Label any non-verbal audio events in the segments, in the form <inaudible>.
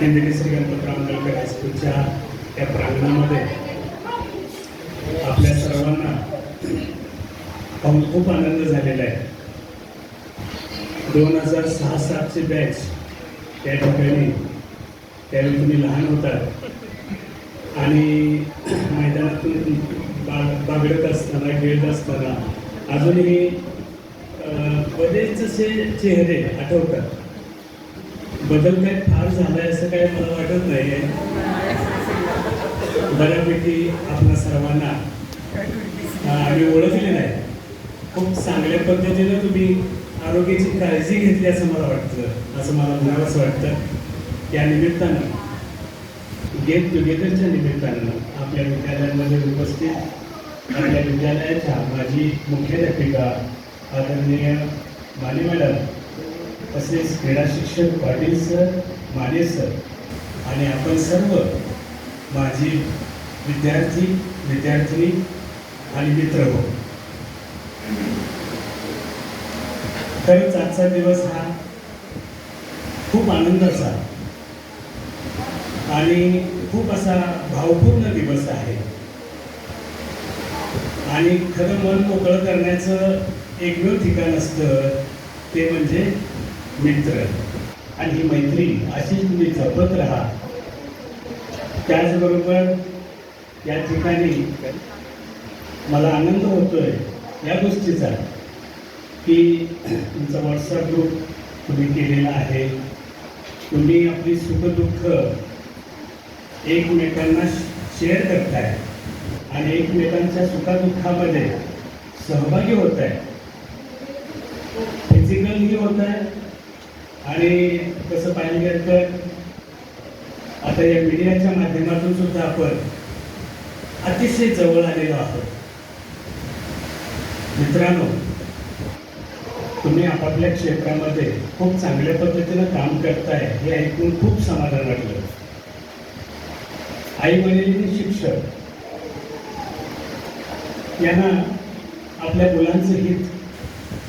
हिंदवी श्री गणपतराव आंबेडकर हायस्कूलच्या त्या प्रांगणामध्ये आपल्या सर्वांना पाहून खूप आनंद झालेला आहे. दोन हजार सहा सातची बॅच त्या ठिकाणी त्यावेळी तुम्ही लहान होतात आणि मैदानातून बा बागडत असताना खेळत असताना अजूनही बरेचसे बरेच असे चेहरे आठवतात. बदल काय फार झालाय असं काय मला वाटत नाही बऱ्यापैकी आपल्या सर्वांना. आम्ही ओळखले नाही. खूप चांगल्या पद्धतीनं तुम्ही आरोग्याची काळजी घेतली असं मला वाटतं असं मला म्हणावंच वाटतं. या निमित्तानं गेट टुगेदरच्या निमित्तानं आपल्या विद्यालयांमध्ये उपस्थित आपल्या विद्यालयाच्या माजी मुख्याध्यापिका आदरणीय माने मॅडम तसेच क्रीडा शिक्षक पाटील सर माने सर आणि आपण सर्व माझी विद्यार्थी विद्यार्थिनी आणि मित्र हो खरंच आजचा दिवस हा खूप आनंदाचा आणि खूप असा भावपूर्ण दिवस आहे. आणि खरं मन मोकळं करण्याचं एकमेव ठिकाण असतं ते म्हणजे मित्र. आणि ही मैत्री अशीच तुम्ही जपत राहा. त्याचबरोबर या ठिकाणी मला आनंद होतोय या गोष्टीचा की तुमचा व्हॉट्सअप ग्रुप तुम्ही केलेला आहे. तुम्ही आपली सुखदुःख एकमेकांना शेअर करताय आणि एकमेकांच्या सुखादुःखामध्ये सहभागी होत आहे फिजिकलही होत आहे आणि तसं पाहिलं गेलं तर आता या मीडियाच्या माध्यमातून सुद्धा आपण अतिशय जवळ आलेलो आहोत. मित्रांनो तुम्ही आपापल्या क्षेत्रामध्ये खूप चांगल्या पद्धतीनं काम करताय हे ऐकून खूप समाधान वाटलं. आई वडील शिक्षक यांना आपल्या मुलांचं हित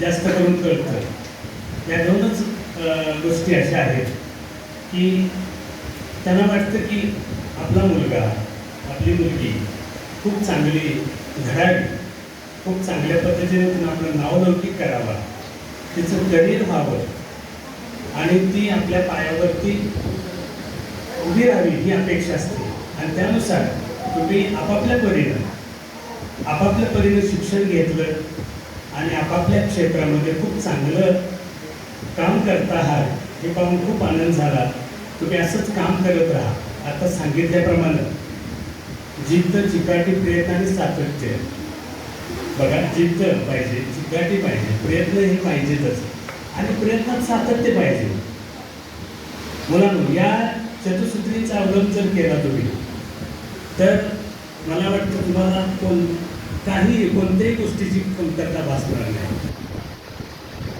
जास्त करून कळतं. या दोनच गोष्टी अशा आहेत की त्यांना वाटतं की आपला मुलगा आपली मुलगी खूप चांगली घडावी खूप चांगल्या पद्धतीने तिनं आपलं नावलौकिक करावा. तिचं करिअर व्हावं. आणि ती आपल्या पायावरती उभी राहावी ही अपेक्षा असते. आणि त्यानुसार तुम्ही आपापल्या परीनं आपापल्या परीनं शिक्षण घेतलं आणि आपापल्या क्षेत्रामध्ये खूप चांगलं काम करता आहात हे पाहून खूप आनंद झाला. तुम्ही असंच काम करत राहा. आता सांगितल्याप्रमाणे जिद्द चिकाटी प्रयत्न आणि सातत्य. बघा जिद्द पाहिजे चिकाटी पाहिजे प्रयत्न हे पाहिजेतच. आणि प्रयत्नात सातत्य पाहिजे. मुलांनो या चतुसूत्रीचा अवलंब जर केला तुम्ही तर मला वाटतं तुम्हाला कोण काही कोणत्याही गोष्टीची कमतरता भासणार नाही.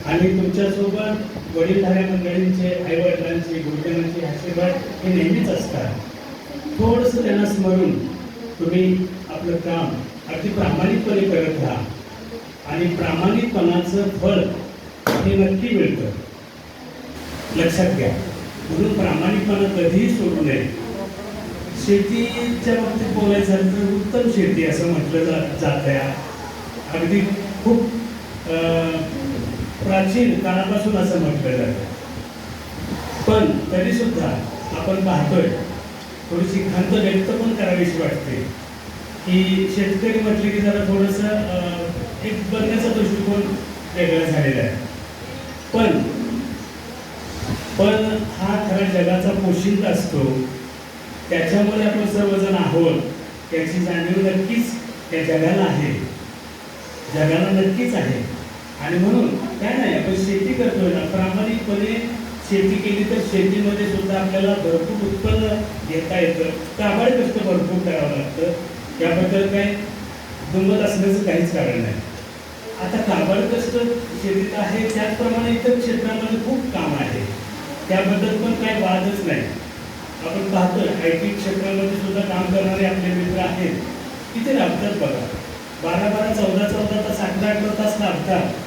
आणि तुमच्यासोबत वडीलधाऱ्या मंडळींचे आईवडिलांचे गुरुजनांचे आशीर्वाद हे नेहमीच असतात. थोडंसं त्यांना स्मरून तुम्ही आपलं काम अगदी प्रामाणिकपणे करत राहा. आणि प्रामाणिकपणाचं फळ हे नक्की मिळतं. लक्षात घ्या. म्हणून प्रामाणिकपणा कधीही सोडू नये. शेतीच्या बाबतीत बोलायचं झालं तर उत्तम शेती असं म्हटलं जा जात आहे अगदी खूप प्राचीन काळापासून असं म्हटलं जातं. पण तरीसुद्धा आपण पाहतोय थोडीशी खंत व्यक्त पण करावीशी वाटते. की शेतकरी म्हटले की जरा थोडंसं एक बघण्याचा दृष्टिकोन वेगळा झालेला आहे. पण पण हा खरा जगाचा पोशिंदा असतो. त्याच्यामुळे आपण सर्वजण आहोत. त्याची जाणीव नक्कीच त्या जगाला आहे. जगाला नक्कीच आहे. आणि म्हणून काय नाही आपण शेती करतोय ना. प्रामाणिकपणे शेती केली तर शेतीमध्ये सुद्धा आपल्याला भरपूर उत्पन्न घेता येतं. काबाड कष्ट भरपूर करावं लागतं. त्याबद्दल काय दुमत असण्याचं काहीच कारण नाही. आता काबाड कष्ट शेतीत आहे त्याचप्रमाणे इतर क्षेत्रामध्ये खूप काम आहे. त्याबद्दल पण काही वादच नाही. आपण पाहतोय आय टी क्षेत्रामध्ये सुद्धा काम करणारे आपले मित्र आहेत. किती लाभतात बघा. बारा बारा चौदा चौदा तास अठरा अठरा तास लाभतात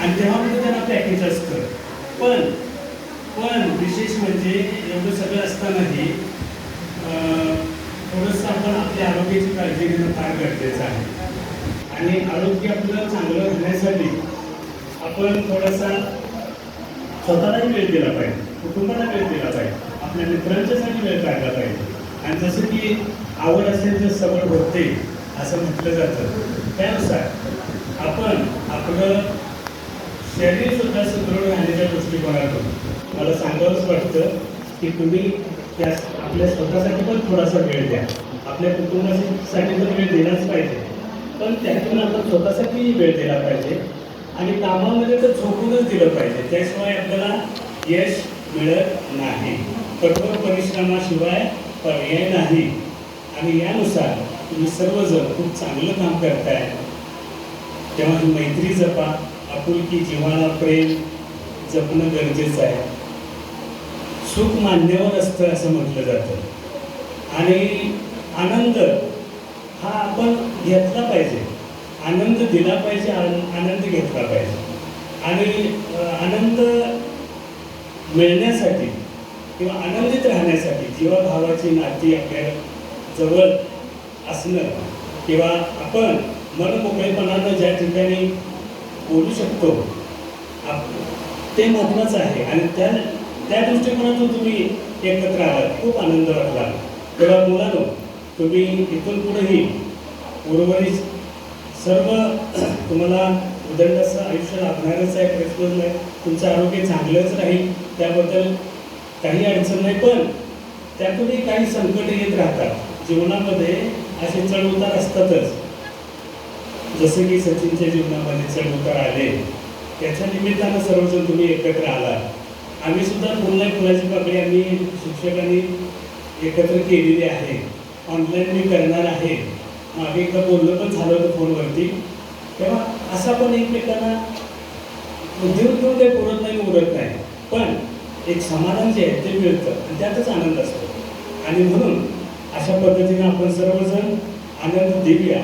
आणि तेव्हा म्हणजे त्यांना पॅकेज असतं. पण पण विशेष म्हणजे एवढं सगळं असतानाही थोडंसं आपण आपल्या आरोग्याची काळजी घेणं फार गरजेचं आहे. आणि आरोग्य आपलं चांगलं होण्यासाठी आपण थोडासा स्वतःलाही वेळ दिला पाहिजे कुटुंबाला वेळ दिला पाहिजे आपल्या मित्रांच्यासाठी वेळ काढला पाहिजे. आणि जसं की आवड असेल तर सवड होते असं म्हटलं जातं. त्यानुसार आपण आपलं शरीर सुद्धा सुदृढ राहण्याच्या दृष्टिकोनातून मला सांगावंच वाटतं की तुम्ही त्या आपल्या स्वतःसाठी पण थोडासा वेळ द्या. आपल्या कुटुंबासाठी पण वेळ दिलाच पाहिजे. पण त्यातून आपण स्वतःसाठीही वेळ दिला पाहिजे. आणि कामामध्ये तर झोपूनच दिलं पाहिजे. त्याशिवाय आपल्याला यश मिळत नाही. कठोर परिश्रमाशिवाय पर्याय नाही. आणि यानुसार तुम्ही सर्वजण खूप चांगलं काम करताय. तेव्हा मैत्री जपा. आपुलकी जीवाला प्रेम जपणं गरजेचं आहे. सुख मान्यवर असतं असं म्हटलं जातं. आणि आनंद हा आपण घेतला पाहिजे. आनंद दिला पाहिजे आन- आनंद घेतला पाहिजे. आणि आनंद मिळण्यासाठी किंवा आनंदित राहण्यासाठी जीवाभावाची नाती आपल्या जवळ असणं किंवा आपण मनमोकळेपणानं ज्या ठिकाणी बोलू शकतो. आप- ते महत्वाचं आहे. आणि त्या त्या दृष्टिकोनातून तुम्ही एकत्र आलात. खूप आनंद वाटला. तेव्हा मुलांनो तुम्ही इथून पुढेही उर्वरित सर्व <clears throat> तुम्हाला उदंडाचं असं आयुष्य लाभणारच आहे. प्रश्न नाही. तुमचं आरोग्य चांगलंच राहील. त्याबद्दल काही अडचण नाही. पण त्यातूनही काही संकट येत राहतात. जीवनामध्ये असे चढ उतार असतातच. जसे की सचिनच्या जीवनामध्ये चढ उतार आले त्याच्या निमित्तानं सर्वजण तुम्ही एकत्र आला आम्ही सुद्धा पुन्हा फुलाची पाकळी आम्ही शिक्षकांनी एकत्र केलेली आहे. ऑनलाईन मी करणार आहे. मागे एकदा बोललं पण झालं होतं फोनवरती. तेव्हा असा पण एकमेकांना उद्योग घेऊन काही पुरत नाही उरत नाही. पण एक समाधान जे आहे ते मिळतं आणि त्यातच आनंद असतो. आणि म्हणून अशा पद्धतीने आपण सर्वजण आनंद देऊया.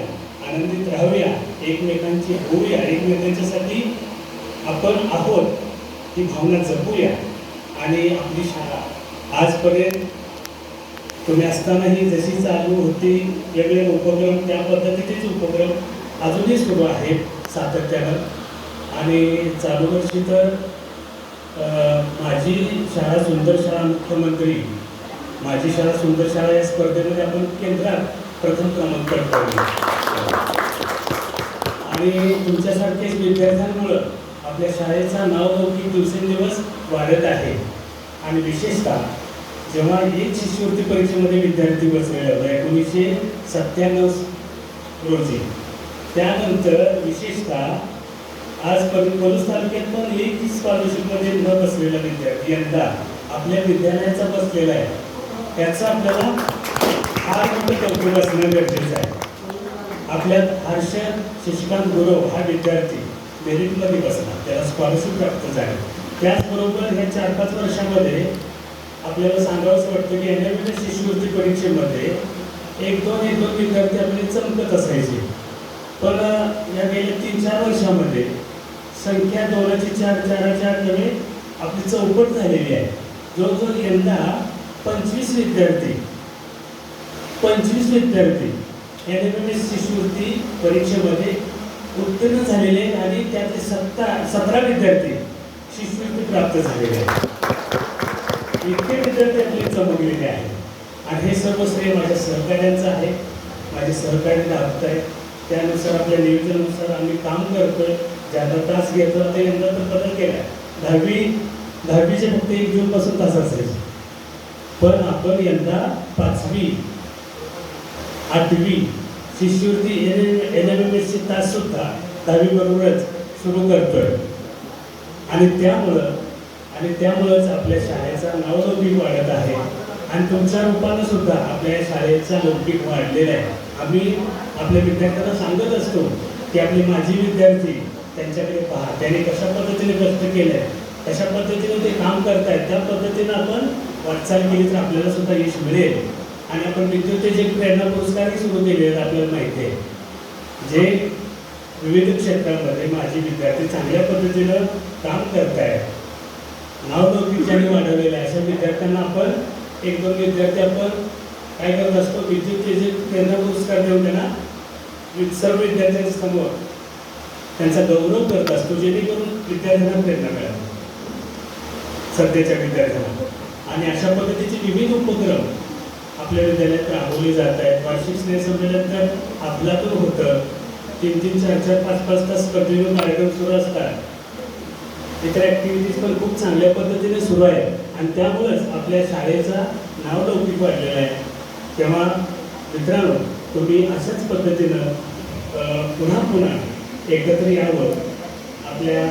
आनंदित राहूया एकमेकांची होऊया एकमेकांच्यासाठी आपण आहोत ही भावना जपूया. आणि आपली शाळा. आजपर्यंत तुम्ही असतानाही जशी चालू होती वेगळे उपक्रम त्या पद्धतीचेच उपक्रम अजूनही सुरू आहेत सातत्यानं. आणि चालू वर्षी तर माझी शाळा सुंदर शाळा मुख्यमंत्री माझी शाळा सुंदर शाळा या स्पर्धेमध्ये आपण केंद्रात प्रथम क्रमांक आणि तुमच्यासारखेच विद्यार्थ्यांमुळं आपल्या शाळेचा नावलौकिक दिवसेंदिवस वाढत आहे. आणि विशेषतः जेव्हा ही शिष्यवृत्ती परीक्षेमध्ये विद्यार्थी बसलेला होता एकोणीसशे सत्त्याण्णव रोजी. त्यानंतर विशेषतः आज पल पलूस तालुक्यात पण एक स्कॉलरशिपमध्ये न बसलेला विद्यार्थी यंदा आपल्या विद्यालयाचा बसलेला आहे. त्याचा आपल्याला फार मोठं कौतुक असणं गरजेचं आहे आपल्यात हर्षद शशिकांत गुरव हा विद्यार्थी मेरिटमध्ये बसला त्याला स्कॉलरशिप प्राप्त झाली त्याचबरोबर ह्या चार पाच वर्षामध्ये आपल्याला सांगावंच वाटतं की एन एम शिष्यवृत्ती परीक्षेमध्ये एक दोन एक दोन विद्यार्थी आपले चमकत असायचे पण या गेल्या तीन चार वर्षामध्ये संख्या दोनाची चार चाराच्या नव्हे आपली चौपट झालेली आहे. जवळजवळ यंदा पंचवीस विद्यार्थी पंचवीस विद्यार्थी. एन एम एस शिष्यवृत्ती परीक्षेमध्ये उत्तीर्ण झालेले आहेत आणि त्यातले सत्ता सतरा विद्यार्थी शिष्यवृत्ती प्राप्त झालेले आहेत. इतके विद्यार्थी आपले चमकलेले आहेत. आणि हे सर्व श्रेय माझ्या सहकार्यांचं आहे. माझे सहकार्य लाभत आहेत. त्यानुसार आपल्या नियोजनानुसार आम्ही काम करतोय. ज्यादा तास घेतो ते यंदा तर बदल केला दहावी दहावीचे फक्त एक जूनपासून तास असायचे. पण आपण यंदा पाचवी आठवी. शिष्यवृत्ती एन एम एम एसचे तास सुद्धा दहावी बरोबरच सुरू करतोय. आणि त्यामुळं आणि त्यामुळंच आपल्या शाळेचा नावलौकिक वाढत आहे. आणि तुमच्या रूपानं सुद्धा आपल्या या शाळेचा लौकिक वाढलेला आहे. आम्ही आपल्या विद्यार्थ्यांना सांगत असतो की आपले माजी विद्यार्थी त्यांच्याकडे पहा. त्याने कशा पद्धतीने कष्ट आहे कशा पद्धतीने ते काम करतायत? त्या पद्धतीनं आपण वाटचाल केली तर आपल्याला सुद्धा यश मिळेल. आणि आपण विद्युतीचे प्रेरणा पुरस्कारही सुरू केले आहेत आपल्याला माहिती आहे. जे विविध क्षेत्रामध्ये माझे विद्यार्थी चांगल्या पद्धतीनं काम करतायत नाव नोकरीच्याने वाढवलेलं आहे. अशा विद्यार्थ्यांना आपण एक दोन विद्यार्थी आपण काय करत असतो विद्युत जे प्रेरणा पुरस्कार देऊन त्यांना सर्व विद्यार्थ्यांसमोर त्यांचा गौरव करत असतो जेणेकरून विद्यार्थ्यांना प्रेरणा मिळावी सध्याच्या विद्यार्थ्यांना. आणि अशा पद्धतीचे विविध उपक्रम आपल्या विद्यालयात राबवली जात आहेत. वार्षिक स्नेहसंमेलन तर आपल्यातून होतं. तीन तीन चार चार पाच पाच तास कंटिन्यू कार्यक्रम सुरू असतात. इतर ॲक्टिव्हिटीज पण खूप चांगल्या पद्धतीने सुरू आहेत. आणि त्यामुळेच आपल्या शाळेचा नाव लौकिक वाढलेलं आहे. तेव्हा मित्रांनो तुम्ही अशाच पद्धतीनं पुन्हा पुन्हा एकत्र यावं. आपल्या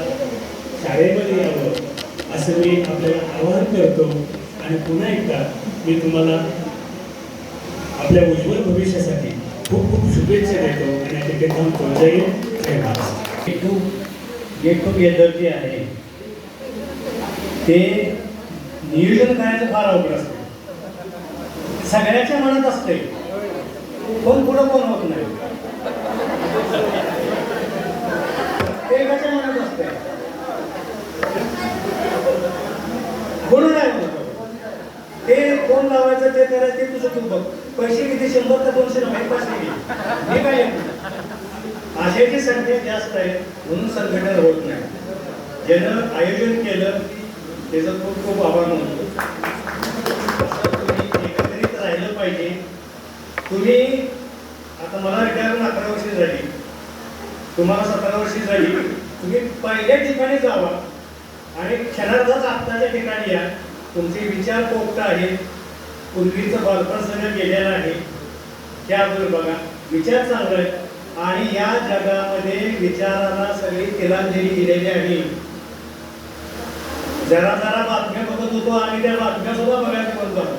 शाळेमध्ये यावं. असं मी आपल्याला आवाहन करतो. आणि पुन्हा एकदा मी तुम्हाला आपल्या उज्ज्वल भविष्यासाठी खूप खूप शुभेच्छा देतो आणि तिथे ठिकाणी. थांबतो जय हिंद, जय महाराष्ट्र आहे. ते नियोजन करायचं फार अवघड असतं. सगळ्याच्या मनात असते कोण पुढं कोण होत नाही. प्रत्येकाच्या मनात असते कोण नाही होत? ते कोण लावायचं ते करायचं ते तुझं तू बघ. पैसे किती? शंभर तर दोनशे नाही पैसे हे काय भाषेची संख्या जास्त आहे म्हणून संघटन होत नाही. ज्यानं आयोजन केलं त्याचं खूप खूप आभार मानतो. एकत्रित राहिलं पाहिजे. तुम्ही आता मला रिटायर अकरा वर्षी झाली. तुम्हाला सतरा वर्षी झाली. तुम्ही पहिल्या ठिकाणी जावा आणि क्षणार्धात आत्ताच्या ठिकाणी या. तुमचे विचार पोक्त आहेत. पूर्वीचं बालपण सगळं गेलेलं आहे. त्याबरोबर बघा विचार चांगला आहे. आणि या जगामध्ये विचाराला सगळी तिलांजली दिलेली आहे. जरा जरा बातम्या बघत होतो आणि त्या बातम्या सुद्धा बघायचं बंद झालं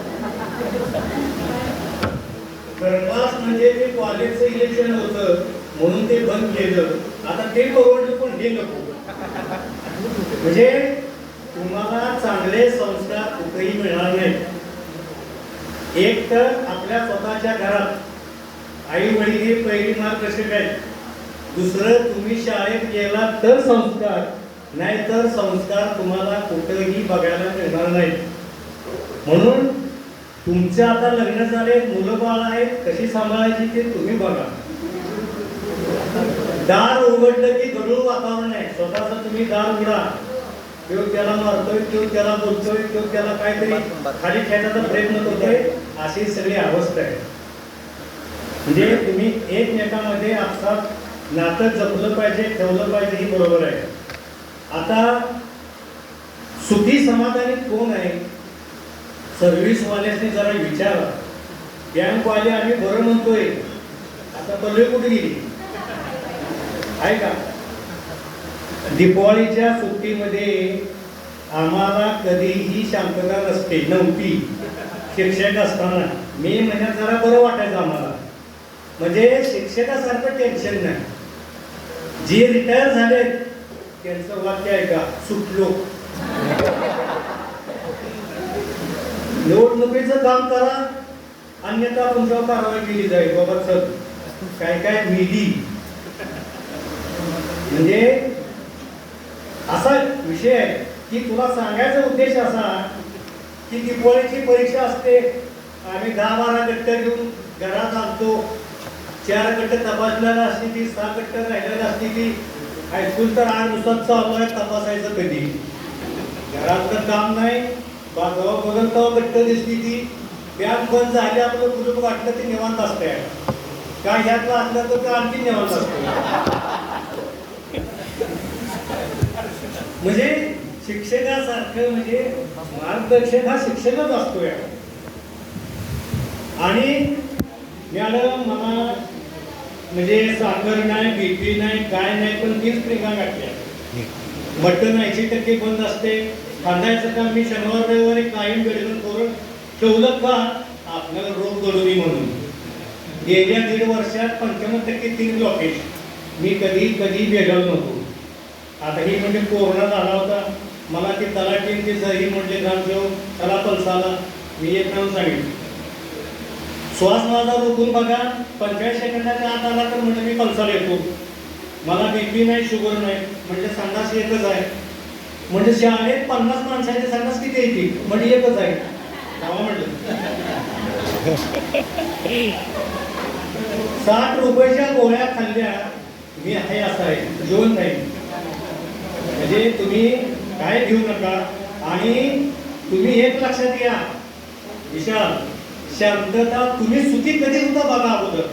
म्हणजे ते कॉलेजचं इलेक्शन होतं म्हणून ते बंद केलं. आता ते परवडलं पण हे नको. म्हणजे तुम्हाला चांगले संस्कार कुठेही मिळणार नाही एक तर आपल्या स्वतःच्या घरात आई वडील हे पहिली मार्गदर्शक आहेत दुसरं तुम्ही शाळेत गेला तर संस्कार नाही तर संस्कार तुम्हाला कुठंही बघायला मिळणार नाही म्हणून तुमचं आता लग्न झाले मुलं बाळ आहेत कशी सांभाळायची ते तुम्ही बघा. दार उघडलं की गडूळ वातावरण आहे. स्वतःच तुम्ही दार उघडा. तो त्याला मारतोय तो त्याला बोलतोय तो त्याला काहीतरी खाली खेळण्याचा प्रयत्न करतोय अशी सगळी अवस्था आहे. म्हणजे तुम्ही एकमेकांमध्ये आपसात नातं जपलं पाहिजे ठेवलं पाहिजे ही बरोबर आहे. आता सुखी समाधानी कोण आहे? सर्व्हिसवाल्याने जरा विचारा. बँकवाले आम्ही बरं म्हणतोय. आता पल्ले कुठे गेली? आहे का? दिवाळीच्या सुट्टीमध्ये आम्हाला कधीही शांतता नसते नव्हती. शिक्षक असताना. मे महिन्यात जरा बरं वाटायचं आम्हाला. म्हणजे शिक्षकासारखं टेन्शन नाही. जे रिटायर झाले त्यांचं वाक्य आहे का सुटलो. निवडणुकीचं काम करा अन्यथा तुमच्यावर कारवाई केली जाईल. बाबा सर काय काय मिली. म्हणजे असा विषय की तुला सांगायचा उद्देश असा की दिवाळीची परीक्षा असते. आम्ही दहा बारा गट्ट्या घेऊन घरात आणतो चार गट्ट तपासलेला असते ती सहा गट्ट राहिलेला असते ती. हायस्कूल तर आठ दिवसात चालू आहे तपासायचं कधी? घरातलं काम नाही. बाजावा बघून तेव्हा गट्ट दिसती ती. बँक बंद झाली आपलं कुटुंब वाटलं ते निवांत असते काय ह्यातलं असलं तर ते आणखी निवांत असतं म्हणजे शिक्षकासारखं म्हणजे मार्गदर्शक हा शिक्षकच असतो या आणि मॅडम मला म्हणजे साखर नाही बीपी नाही काय नाही पण तीच स्प्रिंगा घातल्या मटण ऐंशी टक्के बंद असते. खांदायचं काम मी शनिवार रविवारी कायम बेडून करून ठेवलं का? आपल्याला रोग घडू म्हणून. गेल्या दीड वर्षात पंच्याण्णव टक्के तीन ब्लॉकेज मी कधी कधी बेगाव नव्हतो आता ही म्हणजे कोरोना झाला होता. मला ती तलाठी ती सही म्हटले ग्रामसेवक त्याला पलसाला. मी एक नाव सांगितलं श्वास माझा रोखून बघा पंचेचाळीस सेकंदाच्या आत आला तर म्हणजे मी पलसाला येतो. मला बीपी नाही शुगर नाही म्हणजे संडास एकच आहे. म्हणजे शाळेत पन्नास माणसाचे संडास किती येतील म्हणजे एकच आहे. गावा म्हटलं. साठ रुपयाच्या गोळ्या खाल्ल्या मी आहे असं आहे जेवण नाही म्हणजे तुम्ही काय घेऊ नका आणि तुम्ही एक लक्षात घ्या. विशाल शांतता तुम्ही सुखी कधी होता बघा अगोदर.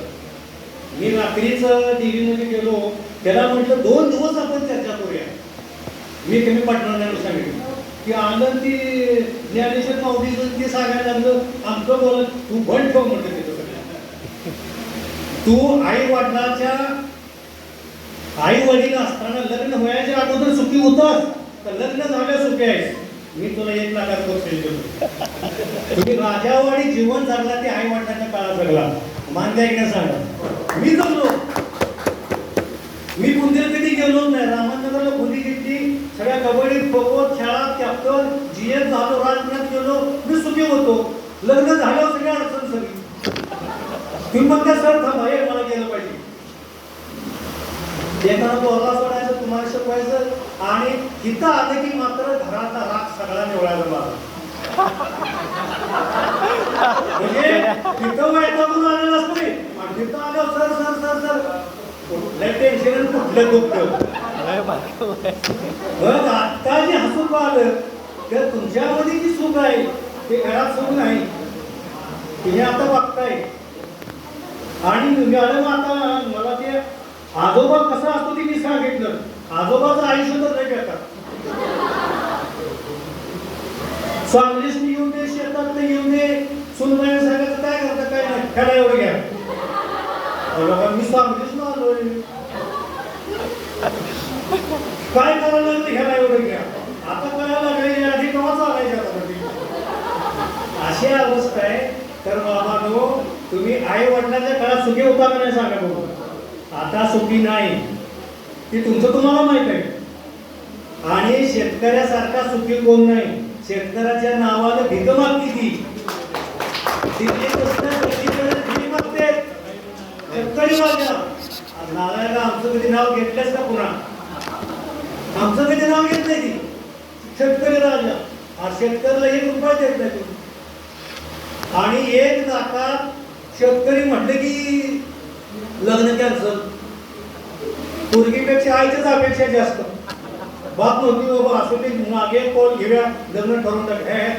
मी रात्रीच देवीमध्ये गेलो त्याला म्हटलं दोन दिवस आपण चर्चा करूया. मी कमी पटणार नाही सांगितलं. की आनंदी ज्ञानेश्वर माऊलीचं ते सांगायला लागलं आमचं बोलत तू बंद ठेव म्हटलं तिथं तू आई वडिलाच्या आई वडील असताना लग्न व्हायच्या अगोदर सुखी होतात तर लग्न झाल्या सुखी आहे मी तुला एक लाखात बक्षीस देतो. तुम्ही राजावाडी जीवन जगला ते आई वडिलांच्या काळात जगला. मान्य आहे का सांगा? मी जगलो. मी कुंदीर कधी गेलो नाही रामानगरला खोली घेतली. सगळ्या कबड्डी खो खो खेळात कॅप्टन जीएस झालो राजपुण्यात गेलो. मी सुखी होतो. लग्न झाल्यावर सगळ्या अडचण सगळी. तुम्ही म्हणता सर थांबा हे मला गेलं पाहिजे. एकाला बोलला सोडायचं तुम्हाला शिकवायचं आणि तिथं आलं की मात्र घराचा राग सगळा निवडायला मला म्हणजे तिथं वैतागून आलेलं असतो मी. आणि तिथं आलं सर सर सर सर. कुठलं टेन्शन कुठलं दुःख बघ आता जे हसून आलं तर तुमच्यामध्ये जी सुख आहे ते घरात सुख नाही. तुम्ही आता बघताय आणि मॅडम आता मला ते आजोबा कसा असतो ते मी सांगितलं. आजोबाचं आयुष्य तर नाही बेकार. सांगलीस येऊन दे शेतात येऊन दे. सुनबाई सांगायचं काय करतात काय नाही? त्याला एवढं घ्या. मी सांगलीस ना आलोय. काय करायला लागलं घ्यायला एवढं घ्या? आता करायला लागले आधी केव्हा चालायचे आता अशी अवस्था आहे. तर बाबांनो तुम्ही आई वडिलांच्या काळात सुखी होता का नाही सांगा बघू आता सुखी नाही. ती तुमचं तुम्हाला माहीत आहे. आणि शेतकऱ्यासारखा सुखी कोण नाही? शेतकऱ्याच्या नावानं भीक मागती ती. दिल्ली नारायणला आमचं कधी नाव घेतलंच का पुन्हा? आमचं कधी नाव घेत नाही ती. शेतकरी राजा. हा शेतकऱ्याला एक रुपया देत नाही आणि एक नाकात शेतकरी म्हटलं की लग्न कॅन्सल पोरगीपेक्षा आईच्याच अपेक्षा जास्त. बाप नव्हती बाबा असं ते मागे कोण घेऊया लग्न ठरवून टाक. हे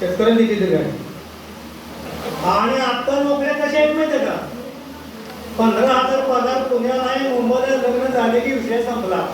शेतकऱ्यांनी किती काय आणि आता नोकऱ्या कशा आहेत माहिती का? पंधरा हजार पगार पुण्याला आहे मुंबईला लग्न झाले की विषय संपला.